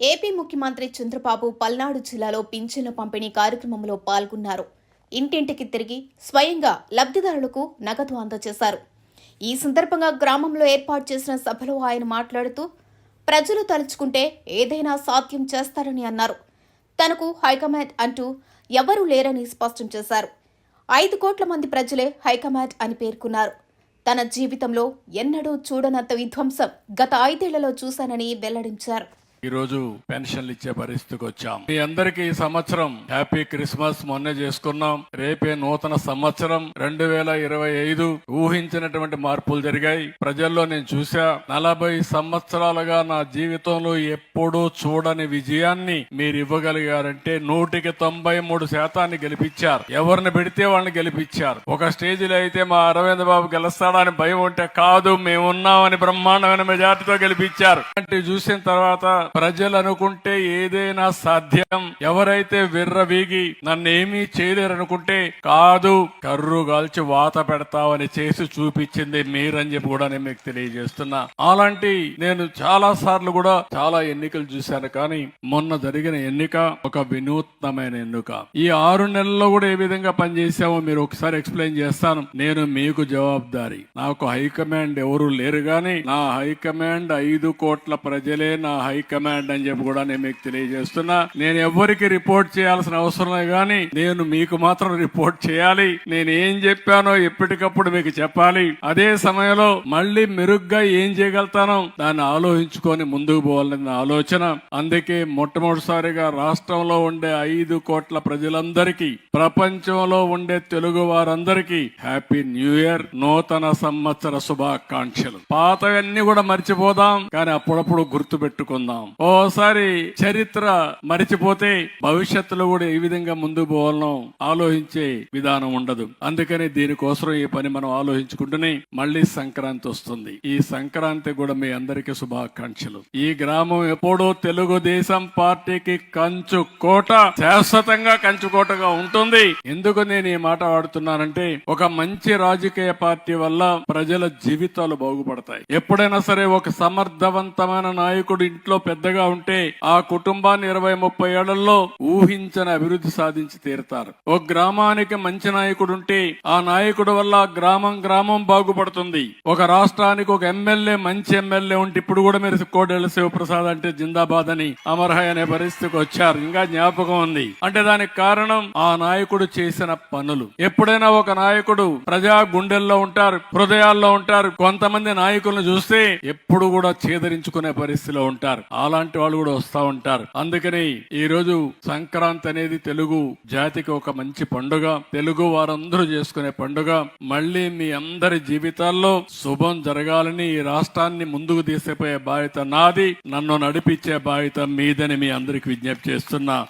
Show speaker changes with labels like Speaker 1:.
Speaker 1: AP ముఖ్యమంత్రి చంద్రబాబు పల్నాడు జిల్లాలో పింఛన్ల పంపిణీ కార్యక్రమంలో పాల్గొన్నారు. ఇంటింటికి తిరిగి స్వయంగా లబ్ధిదారులకు నగదు అందజేశారు. ఈ సందర్భంగా గ్రామంలో ఏర్పాటు చేసిన సభలో ఆయన మాట్లాడుతూ ప్రజలు తలుచుకుంటే ఏదైనా సాధ్యం చేస్తారని అన్నారు. తనకు హైకమాండ్ అంటూ ఎవరూ లేరని స్పష్టం చేశారు. ఐదు కోట్ల మంది ప్రజలే హైకమాండ్ అని పేర్కొన్నారు. తన జీవితంలో ఎన్నడూ చూడనంత విధ్వంసం గత ఐదేళ్ళలో చూశానని వెల్లడించారు.
Speaker 2: ఈ రోజు పెన్షన్లు ఇచ్చే పరిస్థితికి వచ్చాం. మీ అందరికి ఈ సంవత్సరం హ్యాపీ క్రిస్మస్ మొన్నే చేసుకున్నాం. రేపే నూతన సంవత్సరం. రెండు వేల ఇరవై ఐదు ఊహించినటువంటి మార్పులు జరిగాయి. ప్రజల్లో నేను చూసా నలభై సంవత్సరాలుగా నా జీవితంలో ఎప్పుడూ చూడని విజయాన్ని మీరు ఇవ్వగలిగారంటే నూటికి తొంభై మూడు శాతాన్ని గెలిపించారు. ఎవరిని పెడితే వాళ్ళని గెలిపించారు. ఒక స్టేజిలో అయితే మా అరవింద్ బాబు గెలుస్తాడని భయం ఉంటే కాదు మేమున్నామని బ్రహ్మాండమైన మెజార్టీతో గెలిపించారు. అంటే చూసిన తర్వాత ప్రజలు అనుకుంటే ఏదైనా సాధ్యం. ఎవరైతే విర్రవీగి నన్నేమీ చేయలేరనుకుంటే కాదు కర్రు కాల్చి వాత పెడతావని చేసి చూపించింది మీరని చెప్పి కూడా నేను మీకు తెలియజేస్తున్నా. అలాంటి నేను చాలా సార్లు కూడా చాలా ఎన్నికలు చూశాను కానీ మొన్న జరిగిన ఎన్నిక ఒక వినూత్నమైన ఎన్నిక. ఈ ఆరు నెలల్లో కూడా ఏ విధంగా పనిచేసామో మీరు ఒకసారి ఎక్స్ప్లెయిన్ చేస్తాను. నేను మీకు జవాబుదారి. నాకు హైకమాండ్ ఎవరు లేరు కానీ నా హైకమాండ్ ఐదు కోట్ల ప్రజలే నా హైకమాండ్ అని చెప్పి కూడా నేను మీకు తెలియజేస్తున్నా. నేను ఎవరికి రిపోర్ట్ చేయాల్సిన అవసరమే కానీ నేను మీకు మాత్రం రిపోర్ట్ చేయాలి. నేను ఏం చెప్పానో ఎప్పటికప్పుడు మీకు చెప్పాలి. అదే సమయంలో మళ్ళీ మెరుగ్గా ఏం చేయగలుగుతానో దాన్ని ఆలోచించుకొని ముందుకు పోవాలనే ఆలోచన. అందుకే మొట్టమొదటిసారిగా రాష్ట్రంలో ఉండే ఐదు కోట్ల ప్రజలందరికీ ప్రపంచంలో ఉండే తెలుగు వారందరికీ హ్యాపీ న్యూ ఇయర్ నూతన సంవత్సర శుభాకాంక్షలు. పాతవన్నీ కూడా మర్చిపోదాం కానీ అప్పుడప్పుడు గుర్తు పెట్టుకుందాం ఓసారి చరిత్ర మరిచిపోతే భవిష్యత్తులో కూడా ఏ విధంగా ముందుకు పోవాలనో ఆలోచించే విధానం ఉండదు. అందుకని దీనికోసం ఈ పని మనం ఆలోచించుకుంటూనే మళ్ళీ సంక్రాంతి వస్తుంది. ఈ సంక్రాంతి కూడా మీ అందరికీ శుభాకాంక్షలు. ఈ గ్రామం ఎప్పుడూ తెలుగుదేశం పార్టీకి కంచు కోట శాశ్వతంగా కంచుకోటగా ఉంటుంది. ఎందుకు నేను ఈ మాట వాడుతున్నానంటే ఒక మంచి రాజకీయ పార్టీ వల్ల ప్రజల జీవితాలు బాగుపడతాయి. ఎప్పుడైనా సరే ఒక సమర్థవంతమైన నాయకుడు ఇంట్లో పెద్దగా ఉంటే ఆ కుటుంబాన్ని ఇరవై ముప్పై ఏళ్ళలో ఊహించని అభివృద్ధి సాధించి తీరుతారు. ఒక గ్రామానికి మంచి నాయకుడు ఉంటే ఆ నాయకుడు వల్ల గ్రామం గ్రామం బాగుపడుతుంది. ఒక రాష్ట్రానికి ఒక ఎమ్మెల్యే మంచి ఎమ్మెల్యే ఉంటే ఇప్పుడు కూడా మీరు కోడెల శివప్రసాద్ అంటే జిందాబాద్ అని అమర్హయ్ అనే పరిస్థితికి వచ్చారు. ఇంకా జ్ఞాపకం ఉంది. అంటే దానికి కారణం ఆ నాయకుడు చేసిన పనులు. ఎప్పుడైనా ఒక నాయకుడు ప్రజా గుండెల్లో ఉంటారు హృదయాల్లో ఉంటారు. కొంతమంది నాయకులను చూస్తే ఎప్పుడు కూడా చేదరించుకునే పరిస్థితిలో ఉంటారు. అలాంటి వాళ్ళు కూడా వస్తూ ఉంటారు. అందుకని ఈ రోజు సంక్రాంతి అనేది తెలుగు జాతికి ఒక మంచి పండుగ. తెలుగు వారందరూ చేసుకునే పండుగ. మళ్ళీ మీ అందరి జీవితాల్లో శుభం జరగాలని ఈ రాష్ట్రాన్ని ముందుకు తీసుకుపోయే బాధ్యత నాది. నన్ను నడిపించే బాధ్యత మీదని మీ అందరికి విజ్ఞప్తి చేస్తున్నా.